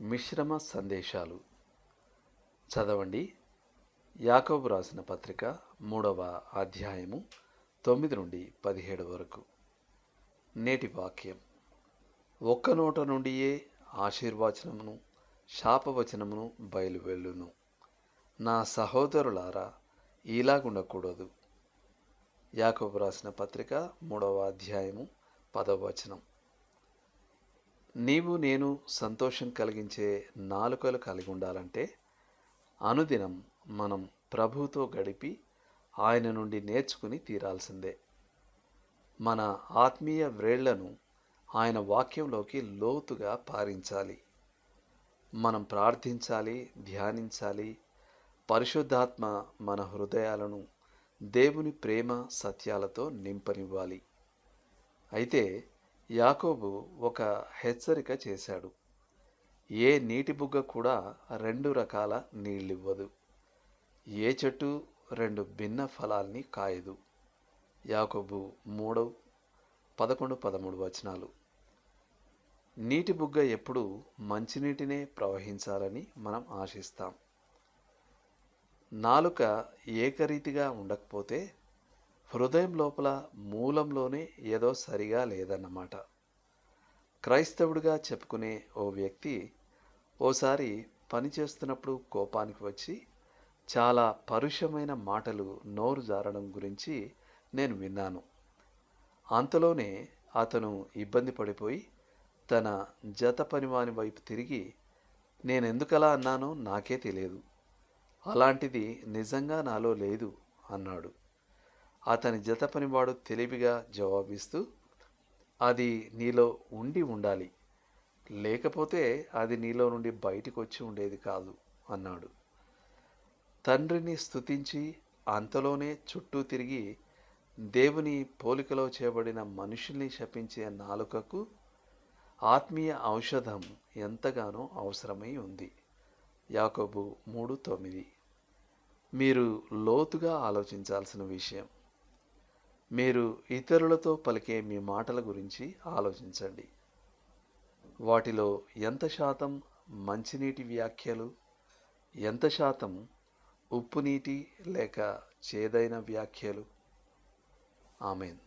మిశ్రమ సందేశాలు. చదవండి. యాకోబు రాసిన పత్రిక మూడవ అధ్యాయము తొమ్మిది నుండి పదిహేడు వరకు. నేటి వాక్యం. ఒక్క నోట నుండియే ఆశీర్వచనమును శాపవచనమును బయలువెళ్ళును. నా సహోదరులారా ఇలాగుండకూడదు. యాకోబు రాసిన పత్రిక మూడవ అధ్యాయము పదవచనం నీవు నేను సంతోషం కలిగించే నాలుకలు కలిగి ఉండాలంటే అనుదినం మనం ప్రభువుతో గడిపి ఆయన నుండి నేర్చుకుని తీరాల్సిందే. మన ఆత్మీయ వ్రేళ్ళను ఆయన వాక్యంలోకి లోతుగా పారించాలి. మనం ప్రార్థించాలి ధ్యానించాలి. పరిశుద్ధాత్మ మన హృదయాలను దేవుని ప్రేమ సత్యాలతో నింపనివ్వాలి. అయితే యాకోబు ఒక హెచ్చరిక చేశాడు. ఏ నీటి బుగ్గ కూడా రెండు రకాల నీళ్ళివ్వదు. ఏ చెట్టు రెండు భిన్న ఫలాల్ని కాయదు. యాకోబు మూడవ పదకొండు పదమూడు వచనాలు. నీటి బుగ్గ ఎప్పుడు మంచినీటినే ప్రవహించాలని మనం ఆశిస్తాం. నాలుక ఏకరీతిగా ఉండకపోతే హృదయం లోపల మూలంలోనే ఏదో సరిగా లేదన్నమాట. క్రైస్తవుడిగా చెప్పుకునే ఓ వ్యక్తి ఓసారి పని చేస్తున్నప్పుడు కోపానికి వచ్చి చాలా పరుషమైన మాటలు నోరు జారడం గురించి నేను విన్నాను. అంతలోనే అతను ఇబ్బంది పడిపోయి తన జత పనివాని వైపు తిరిగి నేనెందుకలా అన్నానో నాకే తెలియదు. అలాంటిది నిజంగా నాలో లేదు అన్నాడు. అతని జత పనివాడు తెలివిగా జవాబిస్తూ అది నీలో ఉండి ఉండాలి. లేకపోతే అది నీలో నుండి బయటికి వచ్చి ఉండేది కాదు అన్నాడు. తండ్రిని స్థుతించి అంతలోనే చుట్టూ తిరిగి దేవుని పోలికలో చేయబడిన మనుషుల్ని శపించే నాలుకకు ఆత్మీయ ఔషధం ఎంతగానో అవసరమై ఉంది. యాకోబు మూడు తొమ్మిది. మీరు లోతుగా ఆలోచించాల్సిన విషయం. మీరు ఇతరులతో పలికే మీ మాటల గురించి ఆలోచించండి. వాటిలో ఎంత శాతం మంచినీటి వ్యాఖ్యలు ఎంత శాతం ఉప్పు నీటి లేక చేదైన వ్యాఖ్యలు? ఆమెన్.